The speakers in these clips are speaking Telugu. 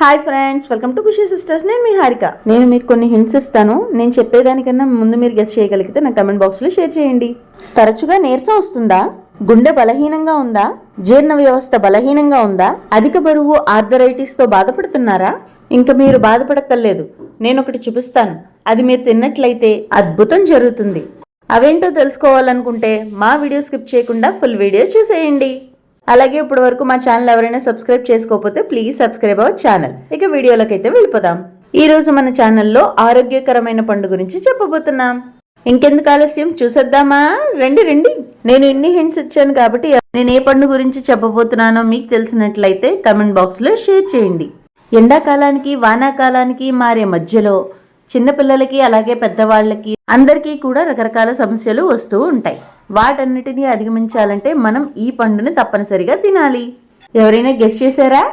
Hi friends welcome to Khushi sisters నేను మీ హారిక. నేను మీకు కొన్ని హింట్స్ ఇస్తాను. నేను చెప్పేదానికన్నా ముందు మీరు గెస్ట్ చేయగలిగితే నా కమెంట్ బాక్స్లో షేర్ చేయండి. తరచుగా నీరసం వస్తుందా? గుండె బలహీనంగా ఉందా? జీర్ణ వ్యవస్థ బలహీనంగా ఉందా? అధిక బరువు ఆర్థరైటిస్తో బాధపడుతున్నారా? ఇంకా మీరు బాధపడక్కర్లేదు. నేను ఒకటి చూపిస్తాను. అది మీరు తిన్నట్లయితే అద్భుతం జరుగుతుంది. అవేంటో తెలుసుకోవాలనుకుంటే మా వీడియో స్కిప్ చేయకుండా ఫుల్ వీడియో చూసేయండి. అలాగే ఇప్పటి వరకు మా ఛానల్ ఎవరైనా సబ్స్క్రైబ్ చేసుకోకపోతే ప్లీజ్ సబ్స్క్రైబ్ అవర్ ఛానల్. ఇక వీడియోలోకి అయితే వెళ్ళిపోదాం. ఈ రోజు మన ఛానల్లో ఆరోగ్యకరమైన పండు గురించి చెప్పబోతున్నాం. ఇంకెందుకు ఆలస్యం? చూసేద్దామా? రండి రండి. నేను ఇన్ని హింట్స్ ఇచ్చాను కాబట్టి నేను ఏ పండు గురించి చెప్పబోతున్నానో మీకు తెలిసినట్లయితే కమెంట్ బాక్స్లో షేర్ చేయండి. ఎండాకాలానికి వానాకాలానికి మారే మధ్యలో చిన్నపిల్లలకి అలాగే పెద్దవాళ్ళకి అందరికీ కూడా రకరకాల సమస్యలు వస్తూ ఉంటాయి. వాటన్నిటినీ అధిగమించాలంటే మనం ఈ పండుని తప్పనిసరిగా తినాలి. ఎవరైనా గెస్ట్ చేశారా?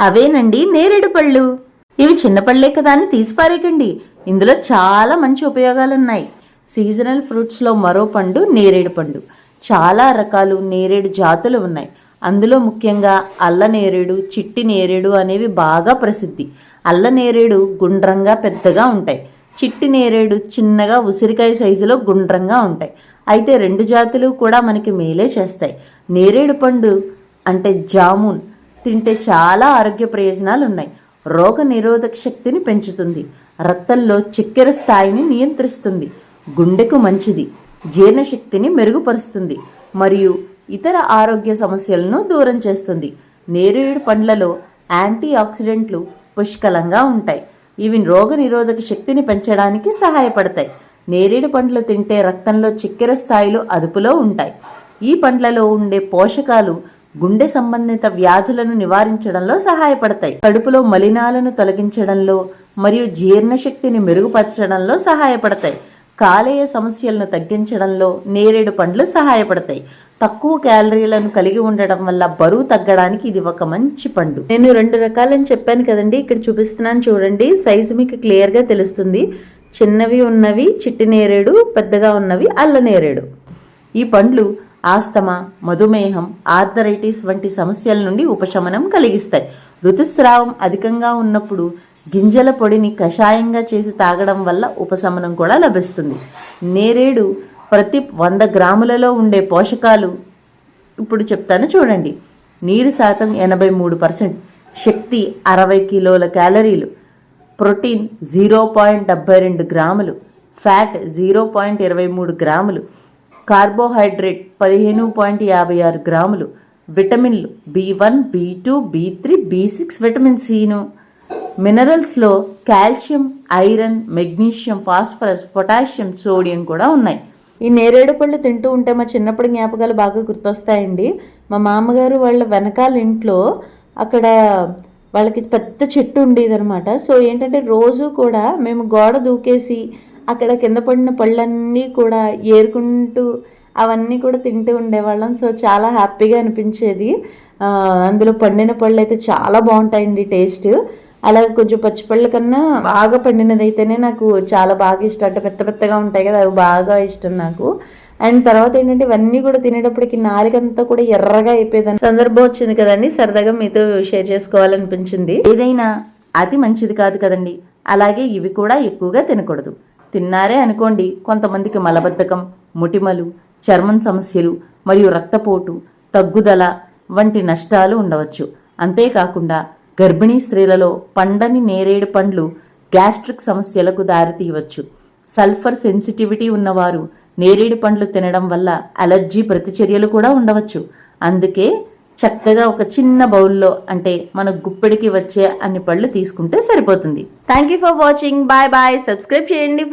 అవేనండి నేరేడు పళ్ళు. ఇవి చిన్న పళ్ళే కదా అని తీసిపారేకండి ఇందులో చాలా మంచి ఉపయోగాలున్నాయి. సీజనల్ ఫ్రూట్స్లో మరో పండు నేరేడు పండు. చాలా రకాలు నేరేడు జాతులు ఉన్నాయి. అందులో ముఖ్యంగా అల్ల నేరేడు చిట్టి నేరేడు అనేవి బాగా ప్రసిద్ధి. అల్ల నేరేడు గుండ్రంగా పెద్దగా ఉంటాయి. చిట్టి నేరేడు చిన్నగా ఉసిరికాయ సైజులో గుండ్రంగా ఉంటాయి. అయితే రెండు జాతులు కూడా మనకి మేలే చేస్తాయి. నేరేడు పండు అంటే జామున్ తింటే చాలా ఆరోగ్య ప్రయోజనాలు ఉన్నాయి. రోగ నిరోధక శక్తిని పెంచుతుంది. రక్తంలో చక్కెర స్థాయిని నియంత్రిస్తుంది. గుండెకు మంచిది. జీర్ణశక్తిని మెరుగుపరుస్తుంది. మరియు ఇతర ఆరోగ్య సమస్యలను దూరం చేస్తుంది. నేరేడు పండ్లలో యాంటీ ఆక్సిడెంట్లు పుష్కలంగా ఉంటాయి. ఇవి రోగ నిరోధక శక్తిని పెంచడానికి సహాయపడతాయి. నేరేడు పండ్లు తింటే రక్తంలో చక్కెర స్థాయిలు అదుపులో ఉంటాయి. ఈ పండ్లలో ఉండే పోషకాలు గుండె సంబంధిత వ్యాధులను నివారించడంలో సహాయపడతాయి. కడుపులో మలినాలను తొలగించడంలో మరియు జీర్ణశక్తిని మెరుగుపరచడంలో సహాయపడతాయి. కాలేయ సమస్యలను తగ్గించడంలో నేరేడు పండ్లు సహాయపడతాయి. తక్కువ క్యాలరీలను కలిగి ఉండడం వల్ల బరువు తగ్గడానికి ఇది ఒక మంచి పండు. నేను రెండు రకాలని చెప్పాను కదండి. ఇక్కడ చూపిస్తున్నాను చూడండి. సైజు మీకు క్లియర్గా తెలుస్తుంది. చిన్నవి ఉన్నవి చిట్టి నేరేడు పెద్దగా ఉన్నవి అల్ల నేరేడు. ఈ పండ్లు ఆస్తమా మధుమేహం ఆర్థరైటిస్ వంటి సమస్యల నుండి ఉపశమనం కలిగిస్తాయి. ఋతుస్రావం అధికంగా ఉన్నప్పుడు గింజల పొడిని కషాయంగా చేసి తాగడం వల్ల ఉపశమనం కూడా లభిస్తుంది. నేరేడు ప్రతి వంద గ్రాములలో ఉండే పోషకాలు ఇప్పుడు చెప్తాను చూడండి. నీరు శాతం ఎనభై మూడు పర్సెంట్. శక్తి అరవై కిలోల క్యాలరీలు. ప్రోటీన్ జీరో పాయింట్ డెబ్బై రెండు గ్రాములు. ఫ్యాట్ జీరో పాయింట్ ఇరవై మూడు గ్రాములు. కార్బోహైడ్రేట్ పదిహేను పాయింట్ యాభై ఆరు గ్రాములు. విటమిన్లు B one B two B three B six vitamin Sinu మినరల్స్లో calcium iron magnesium phosphorus potassium sodium కూడా ఉన్నాయి. ఈ నేరేడు పళ్ళు తింటూ ఉంటే మా చిన్నప్పుడు జ్ఞాపకాలు బాగా గుర్తొస్తాయండి. మా మామగారు వాళ్ళ వెనకాల ఇంట్లో అక్కడ వాళ్ళకి పెద్ద చెట్టు ఉండేదన్నమాట. సో ఏంటంటే రోజు కూడా మేము గోడ దూకేసి అక్కడ కింద పడిన పళ్ళన్నీ కూడా ఏరుకుంటూ అవన్నీ కూడా తింటూ ఉండేవాళ్ళం. సో చాలా హ్యాపీగా అనిపించేది. అందులో పండిన పళ్ళు అయితే చాలా బాగుంటాయండి టేస్ట్. అలాగే కొంచెం పచ్చిపళ్ళ కన్నా బాగా పండినది అయితేనే నాకు చాలా బాగా ఇష్టం. అంటే పెద్ద పెద్దగా ఉంటాయి కదా అవి బాగా ఇష్టం నాకు. అండ్ తర్వాత ఏంటంటే ఇవన్నీ కూడా తినేటప్పటికి నాలుగంతా కూడా ఎర్రగా అయిపోయేదని సందర్భం వచ్చింది కదండి సరదాగా మీతో షేర్ చేసుకోవాలనిపించింది. ఏదైనా అతి మంచిది కాదు కదండి. అలాగే ఇవి కూడా ఎక్కువగా తినకూడదు. తిన్నారే అనుకోండి కొంతమందికి మలబద్ధకం ముటిమలు చర్మం సమస్యలు మరియు రక్తపోటు తగ్గుదల వంటి నష్టాలు ఉండవచ్చు. అంతేకాకుండా గర్భిణీ స్త్రీలలో పండని నేరేడు పండ్లు గ్యాస్ట్రిక్ సమస్యలకు దారితీయవచ్చు. సల్ఫర్ సెన్సిటివిటీ ఉన్నవారు నేరేడు పండ్లు తినడం వల్ల అలర్జీ ప్రతిచర్యలు కూడా ఉండవచ్చు. అందుకే చక్కగా ఒక చిన్న బౌల్లో అంటే మన గుప్పెడికి వచ్చే అన్ని పళ్ళు తీసుకుంటే సరిపోతుంది. Thank you for watching bye bye subscribe చేయండి